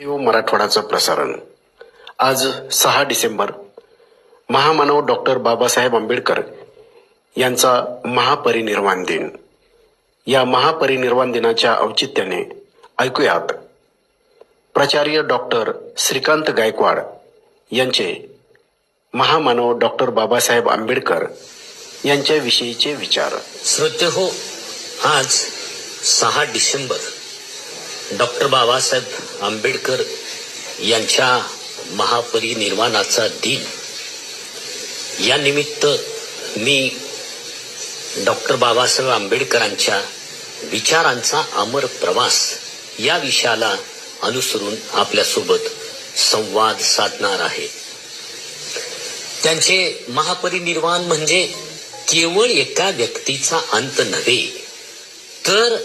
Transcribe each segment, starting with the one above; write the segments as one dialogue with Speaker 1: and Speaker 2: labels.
Speaker 1: Radio मराठवाडाचं प्रसारण. आज सहा डिसेंबर महामानव डॉक्टर बाबासाहेब आंबेडकर यांचा महापरिनिर्वाण दिन. या महापरिनिर्वाण दिनाच्या औचित्याने ऐकूयात. प्राचार्य डॉक्टर श्रीकांत गायकवाड यांचे महामानव डॉक्टर बाबासाहेब आंबेडकर यांच्याविषयीचे विचार.
Speaker 2: श्रोते हो आज सहा डिसेंबर. डॉक्टर बाबासाहेब आंबेडकर यांच्या महापरिनिर्वाणाचा दिन. या निमित्त मी डॉक्टर बाबासाहेब आंबेडकरांच्या विचारांचा अमर प्रवास या विषयाला अनुसरून आपल्यासोबत संवाद साधणार आहे. त्यांचे महापरिनिर्वाण म्हणजे केवळ एका व्यक्तीचा अंत नव्हे तर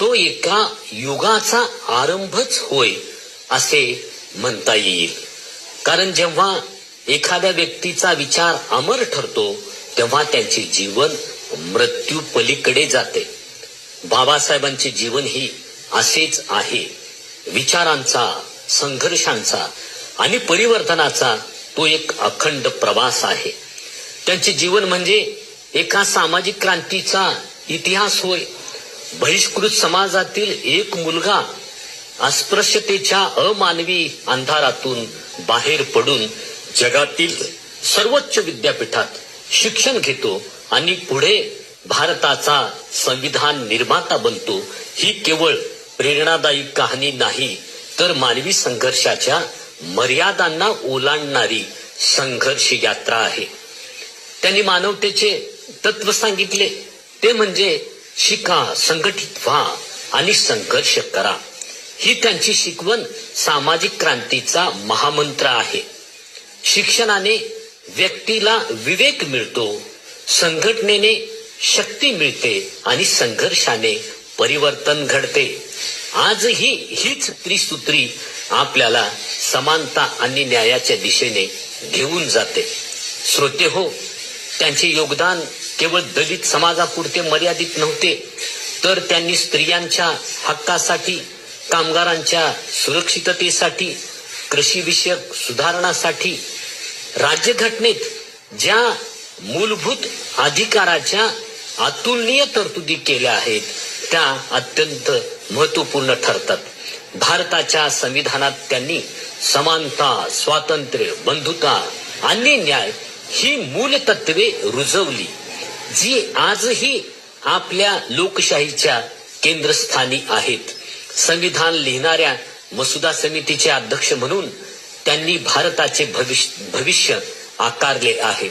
Speaker 2: तो एका युगाचा आरंभच होय असे म्हणता येईल. कारण जेव्हा एखाद्या व्यक्तीचा विचार अमर ठरतो तेव्हा त्यांचे जीवन मृत्यू पलीकडे जाते. बाबासाहेबांचे जीवन ही असेच आहे. विचारांचा संघर्षांचा आणि परिवर्तनाचा तो एक अखंड प्रवास आहे. त्यांचे जीवन म्हणजे एका सामाजिक क्रांतीचा इतिहास होय. बहिष्कृत समाजातील एक मुलगा अस्पृश्यतेच्या अमानवी अंधारातून बाहेर पडून जगातील सर्वोच्च विद्यापीठात शिक्षण घेतो आणि पुढे भारताचा संविधान निर्माता बनतो ही केवळ प्रेरणादायी कहाणी नाही तर मानवी संघर्षाच्या मर्यादांना ओलांडणारी संघर्ष यात्रा आहे. त्यांनी मानवतेचे तत्व सांगितले. ते म्हणजे शिका संघटित व्हा आणि संघर्ष करा. ही त्यांची शिकवण सामाजिक क्रांतीचा महामंत्र आहे. शिक्षणाने व्यक्तीला विवेक मिळतो संघटनेने शक्ती मिळते आणि संघर्षाने परिवर्तन घडते. आजही हीच त्रिसूत्री आपल्याला समानता आणि न्यायाच्या दिशेने घेऊन जाते. श्रोते हो त्यांचे योगदान केवळ दलित समाजापुरते मर्यादित नव्हते तर त्यांनी स्त्रियांच्या हक्कासाठी कामगारांच्या सुरक्षिततेसाठी कृषीविषयक सुधारणासाठी राज्यघटनेत ज्या मूलभूत अधिकाराच्या अतुलनीय तरतुदी केल्या आहेत त्या अत्यंत महत्त्वपूर्ण ठरतात. भारताच्या संविधानात त्यांनी समानता स्वातंत्र्य बंधुता आणि न्याय ही मूलतत्वे रुजवली. जी आजही आपल्या लोकशाहीच्या केंद्रस्थानी आहेत. संविधान लिहिणाऱ्या मसुदा समितीचे अध्यक्ष म्हणून त्यांनी भारताचे भविष्य आकारले आहे.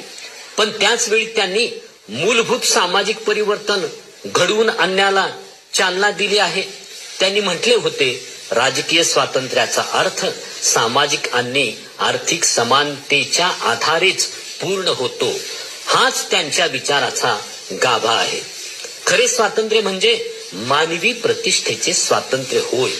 Speaker 2: पण त्याच वेळी त्यांनी मूलभूत सामाजिक परिवर्तन घडवून आणण्याला चालना दिली आहे. त्यांनी म्हटले होते राजकीय स्वातंत्र्याचा अर्थ सामाजिक आणि आर्थिक समानतेच्या आधारेच पूर्ण होतो. हाच त्यांच्या विचाराचा गाभा आहे. खरे स्वातंत्र्य म्हणजे मानवी प्रतिष्ठेचे स्वातंत्र्य होय.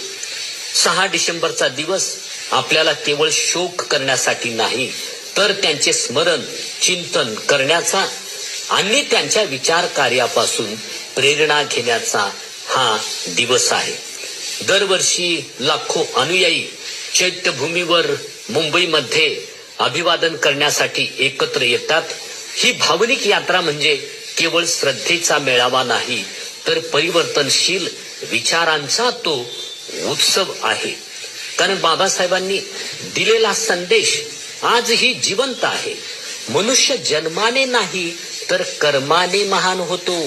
Speaker 2: सहा डिसेंबरचा दिवस आपल्याला केवळ शोक करण्यासाठी नाही तर त्यांचे स्मरण चिंतन करण्याचा आणि त्यांच्या विचार कार्यापासून प्रेरणा घेण्याचा हा दिवस आहे. दरवर्षी लाखो अनुयायी चैत्यभूमीवर मुंबईमध्ये अभिवादन करण्यासाठी एकत्र येतात. ही भावनिक यात्रा म्हणजे केवळ श्रद्धेचा मेळावा नाही तर परिवर्तनशील विचारांचा तो उत्सव आहे. कारण बाबासाहेबांनी दिलेला संदेश आजही जिवंत आहे. मनुष्य जन्माने नाही तर कर्माने महान होतो.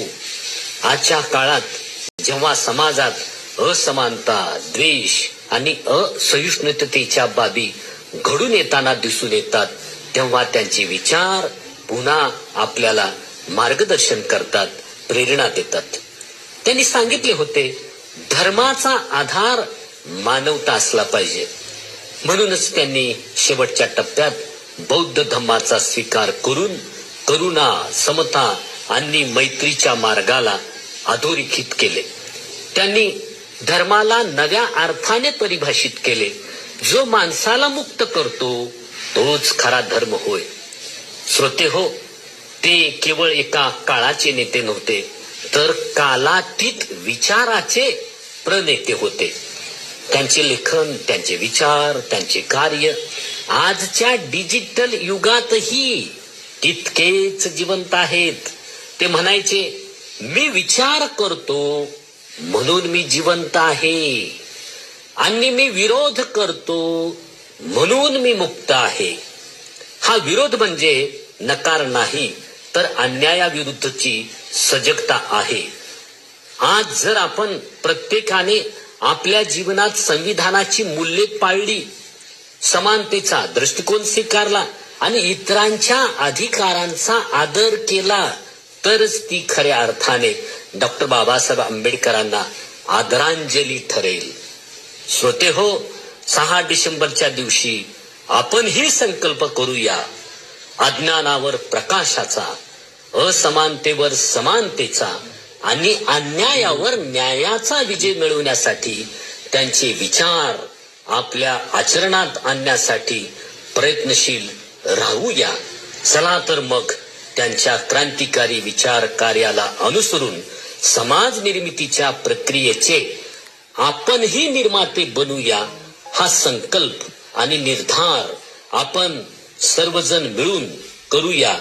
Speaker 2: आजच्या काळात जेव्हा समाजात असमानता द्वेष आणि असहिष्णुतेच्या बाबी घडून येताना दिसून येतात तेव्हा त्यांचे विचार पुन्हा आपल्याला मार्गदर्शन करतात प्रेरणा देतात. त्यांनी सांगितले होते धर्माचा आधार मानवता असला पाहिजे. म्हणूनच त्यांनी शेवटच्या टप्प्यात बौद्ध धम्माचा स्वीकार करून करुणा समता आणि मैत्रीच्या मार्गाला अधोरेखित केले. त्यांनी धर्माला नव्या अर्थाने परिभाषित केले. जो माणसाला मुक्त करतो तोच खरा धर्म होय. श्रोते हो ते केवळ एका काळाचे नेते नव्हते तर कालातीत विचाराचे प्रणेते होते. त्यांचे लेखन त्यांचे विचार त्यांचे कार्य आजच्या डिजिटल युगातही तितकेच जिवंत आहेत. ते म्हणायचे मी विचार करतो म्हणून मी जिवंत आहे. आणि मी विरोध करतो म्हणून मी मुक्त आहे. हा विरोध म्हणजे नकार नाही तर अन्यायाविरुद्धची सजगता आहे. आज जर आपण प्रत्येकाने आपल्या जीवनात संविधानाची मूल्ये पाळली समानतेचा दृष्टिकोन स्वीकारला आणि इतरांच्या अधिकारांचा आदर केला तरच ती खऱ्या अर्थाने डॉक्टर बाबासाहेब आंबेडकरांना आदरांजली ठरेल. श्रोते हो सहा डिसेंबरच्या दिवशी आपण ही संकल्प करूया. अज्ञानावर प्रकाशाचा असमानतेवर समानतेचा आणि अन्यायावर न्यायाचा विजय मिळवण्यासाठी त्यांचे विचार आपल्या आचरणात आणण्यासाठी प्रयत्नशील राहूया. चला तर मग त्यांच्या क्रांतिकारी विचार कार्याला अनुसरून समाज निर्मितीच्या प्रक्रियेचे आपणही निर्माते बनूया हा संकल्प. आणि निर्धार आपण सर्वजण मिळून करूया.